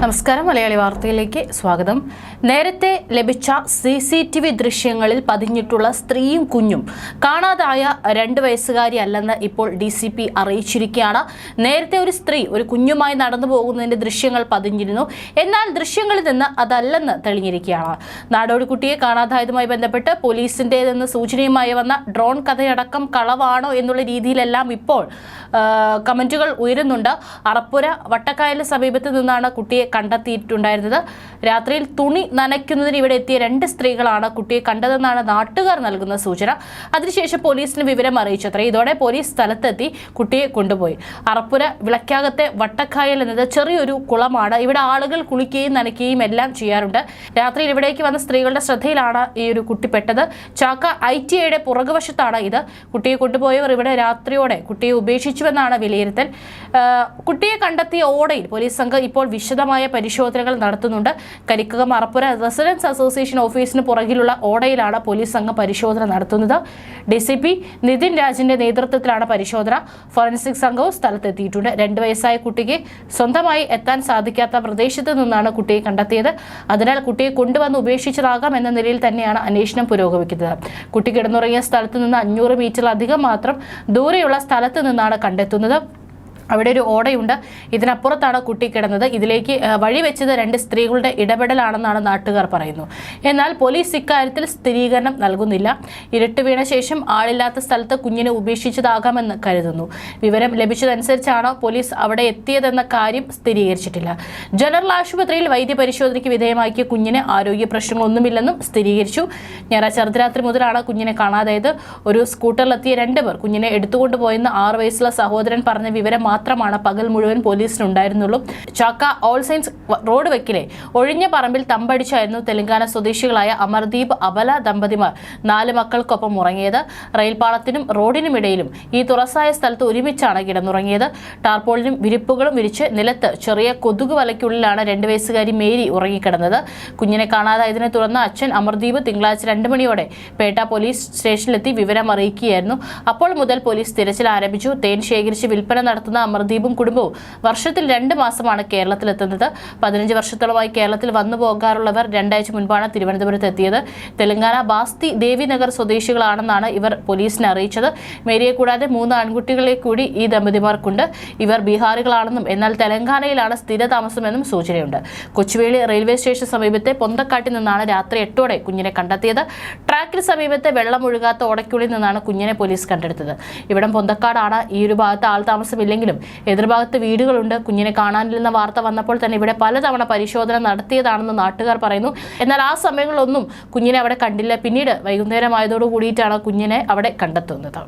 നമസ്കാരം മലയാളി വാർത്തയിലേക്ക് സ്വാഗതം. നേരത്തെ ലഭിച്ച സി സി ടി വി ദൃശ്യങ്ങളിൽ പതിഞ്ഞിട്ടുള്ള സ്ത്രീയും കുഞ്ഞും കാണാതായ രണ്ട് വയസ്സുകാരി അല്ലെന്ന് ഇപ്പോൾ ഡി സി പി അറിയിച്ചിരിക്കുകയാണ്. നേരത്തെ ഒരു സ്ത്രീ ഒരു കുഞ്ഞുമായി നടന്നു പോകുന്നതിന്റെ ദൃശ്യങ്ങൾ പതിഞ്ഞിരുന്നു. എന്നാൽ ദൃശ്യങ്ങളിൽ നിന്ന് അതല്ലെന്ന് തെളിഞ്ഞിരിക്കുകയാണ്. നാടോടിക്കുട്ടിയെ കാണാതായതുമായി ബന്ധപ്പെട്ട് പോലീസിന്റെതെന്ന് സൂചനയുമായി വന്ന ഡ്രോൺ കഥയടക്കം കളവാണോ എന്നുള്ള രീതിയിലെല്ലാം ഇപ്പോൾ കമന്റുകൾ ഉയരുന്നുണ്ട്. അറപ്പുര വട്ടക്കായലിന് സമീപത്ത് നിന്നാണ് കുട്ടിയെ കണ്ടെത്തിയിട്ടുണ്ടായിരുന്നത്. രാത്രിയിൽ തുണി നനയ്ക്കുന്നതിന് ഇവിടെ എത്തിയ രണ്ട് സ്ത്രീകളാണ് കുട്ടിയെ കണ്ടതെന്നാണ് നാട്ടുകാർ നൽകുന്ന സൂചന. അതിനുശേഷം പോലീസിന് വിവരം അറിയിച്ചത്രേ. ഇതോടെ പോലീസ് സ്ഥലത്തെത്തി കുട്ടിയെ കൊണ്ടുപോയി. അറപ്പുര വിളക്കാകത്തെ വട്ടക്കായൽ എന്നത് ചെറിയൊരു കുളമാണ്. ഇവിടെ ആളുകൾ കുളിക്കുകയും നനയ്ക്കുകയും എല്ലാം ചെയ്യാറുണ്ട്. രാത്രിയിൽ ഇവിടേക്ക് വന്ന സ്ത്രീകളുടെ ശ്രദ്ധയിലാണ് ഈ ഒരു കുട്ടി പെട്ടത്. ചാക്ക ഐ ടി ഐയുടെ പുറകുവശത്താണ് ഇത്. കുട്ടിയെ കൊണ്ടുപോയവർ ഇവിടെ രാത്രിയോടെ കുട്ടിയെ ഉപേക്ഷിച്ചുവെന്നാണ് വിലയിരുത്തൽ. കുട്ടിയെ കണ്ടെത്തിയ ഓടയിൽ പോലീസ് സംഘം ഇപ്പോൾ വിശദമായ പരിശോധനകൾ നടത്തുന്നുണ്ട്. കരിക്കകം അറപ്പുര റെസിഡൻസ് അസോസിയേഷൻ ഓഫീസിന് പുറകിലുള്ള ഓടയിലാണ് പോലീസ് സംഘം പരിശോധന നടത്തുന്നത്. ഡി സി പി നിതിൻ രാജിന്റെ നേതൃത്വത്തിലാണ് പരിശോധന. ഫോറൻസിക് സംഘവും സ്ഥലത്തെത്തിയിട്ടുണ്ട്. രണ്ട് വയസ്സായ കുട്ടിക്ക് സ്വന്തമായി എത്താൻ സാധിക്കാത്ത പ്രദേശത്ത് നിന്നാണ് കുട്ടിയെ കണ്ടെത്തിയത്. അതിനാൽ കുട്ടിയെ കൊണ്ടുവന്ന് ഉപേക്ഷിച്ചതാകാം എന്ന നിലയിൽ തന്നെയാണ് അന്വേഷണം പുരോഗമിക്കുന്നത്. കുട്ടി കിടന്നുറങ്ങിയ സ്ഥലത്ത് നിന്ന് അഞ്ഞൂറ് മീറ്ററിലധികം മാത്രം ദൂരെയുള്ള സ്ഥലത്ത് നിന്നാണ് കണ്ടെത്തുന്നത്. അവിടെ ഒരു ഓടയുണ്ട്. ഇതിനപ്പുറത്താണ് കുട്ടി കിടന്നത്. ഇതിലേക്ക് വഴിവെച്ചത് വഴി വെച്ചത് രണ്ട് സ്ത്രീകളുടെ ഇടപെടലാണെന്നാണ് നാട്ടുകാർ പറയുന്നു. എന്നാൽ പോലീസ് ഇക്കാര്യത്തിൽ സ്ഥിരീകരണം നൽകുന്നില്ല. ഇരുട്ട് വീണ ശേഷം ആളില്ലാത്ത സ്ഥലത്ത് കുഞ്ഞിനെ ഉപേക്ഷിച്ചതാകാമെന്ന് കരുതുന്നു. വിവരം ലഭിച്ചതനുസരിച്ചാണോ പോലീസ് അവിടെ എത്തിയതെന്ന കാര്യം സ്ഥിരീകരിച്ചിട്ടില്ല. ജനറൽ ആശുപത്രിയിൽ വൈദ്യപരിശോധനയ്ക്ക് വിധേയമാക്കിയ കുഞ്ഞിന് ആരോഗ്യ പ്രശ്നങ്ങളൊന്നുമില്ലെന്നും സ്ഥിരീകരിച്ചു. ഞായറാഴ്ച അർദ്ധരാത്രി മുതലാണ് കുഞ്ഞിനെ കാണാതായത്. ഒരു സ്കൂട്ടറിലെത്തിയ രണ്ടുപേർ കുഞ്ഞിനെ എടുത്തുകൊണ്ടുപോയെന്ന് ആറ് വയസ്സുള്ള സഹോദരൻ പറഞ്ഞ വിവരം മാത്രമാണ് പകൽ മുഴുവൻ പോലീസിനുണ്ടായിരുന്നുള്ളൂ. ചാക്ക ഓൾ സൈൻസ് റോഡ് വെക്കിലെ ഒഴിഞ്ഞ പറമ്പിൽ തമ്പടിച്ചായിരുന്നു തെലങ്കാന സ്വദേശികളായ അമർദീപ് അബല ദമ്പതിമാർ നാല് മക്കൾക്കൊപ്പം ഉറങ്ങിയത്. റെയിൽപാളത്തിനും റോഡിനുമിടയിലും ഈ തുറസായ സ്ഥലത്ത് ഒരുമിച്ചാണ് കിടന്നുറങ്ങിയത്. ടാർപോളിനും വിരിപ്പുകളും വിരിച്ച് നിലത്ത് ചെറിയ കൊതുക് വലയ്ക്കുള്ളിലാണ് രണ്ട് വയസ്സുകാരി മേരി ഉറങ്ങിക്കിടന്നത്. കുഞ്ഞിനെ കാണാതായതിനെ തുടർന്ന് അച്ഛൻ അമർദീപ് തിങ്കളാഴ്ച രണ്ട് മണിയോടെ പേട്ട പോലീസ് സ്റ്റേഷനിലെത്തി വിവരം അറിയിക്കുകയായിരുന്നു അപ്പോൾ മുതൽ പോലീസ് തിരച്ചിൽ ആരംഭിച്ചു. തേൻ ശേഖരിച്ച് വിൽപ്പന നടത്തുന്ന അമർദീപും കുടുംബവും വർഷത്തിൽ രണ്ട് മാസമാണ് കേരളത്തിലെത്തുന്നത്. പതിനഞ്ച് വർഷത്തോളമായി കേരളത്തിൽ വന്നു പോകാറുള്ളവർ രണ്ടാഴ്ച മുൻപാണ് തിരുവനന്തപുരത്ത് എത്തിയത്. തെലങ്കാന ബാസ്തി ദേവിനഗർ സ്വദേശികളാണെന്നാണ് ഇവർ പോലീസിനെ അറിയിച്ചത്. മേരിയെ കൂടാതെ മൂന്ന് ആൺകുട്ടികളെ കൂടി ഈ ദമ്പതിമാർക്കുണ്ട്. ഇവർ ബീഹാറികളാണെന്നും എന്നാൽ തെലങ്കാനയിലാണ് സ്ഥിരതാമസമെന്നും സൂചനയുണ്ട്. കൊച്ചുവേളി റെയിൽവേ സ്റ്റേഷൻ സമീപത്തെ പൊന്തക്കാട്ടിൽ നിന്നാണ് രാത്രി എട്ടോടെ കുഞ്ഞിനെ കണ്ടെത്തിയത്. ട്രാക്കിന് സമീപത്തെ വെള്ളം ഒഴുകാത്ത ഓടയ്ക്കുള്ളിൽ നിന്നാണ് കുഞ്ഞിനെ പോലീസ് കണ്ടെടുത്തത്. ഇവിടം പൊന്തക്കാടാണ്. ഈ ഒരു ഭാഗത്ത് ആൾ താമസമില്ലെങ്കിലും എതിർഭാഗത്ത് വീടുകളുണ്ട്. കുഞ്ഞിനെ കാണാനില്ലെന്ന വാർത്ത വന്നപ്പോൾ തന്നെ ഇവിടെ പലതവണ പരിശോധന നടത്തിയതാണെന്ന് നാട്ടുകാർ പറയുന്നു. എന്നാൽ ആ സമയങ്ങളിലൊന്നും കുഞ്ഞിനെ അവിടെ കണ്ടില്ല. പിന്നീട് വൈകുന്നേരം ആയതോടു കൂടിയിട്ടാണ് കുഞ്ഞിനെ അവിടെ കണ്ടെത്തുന്നത്.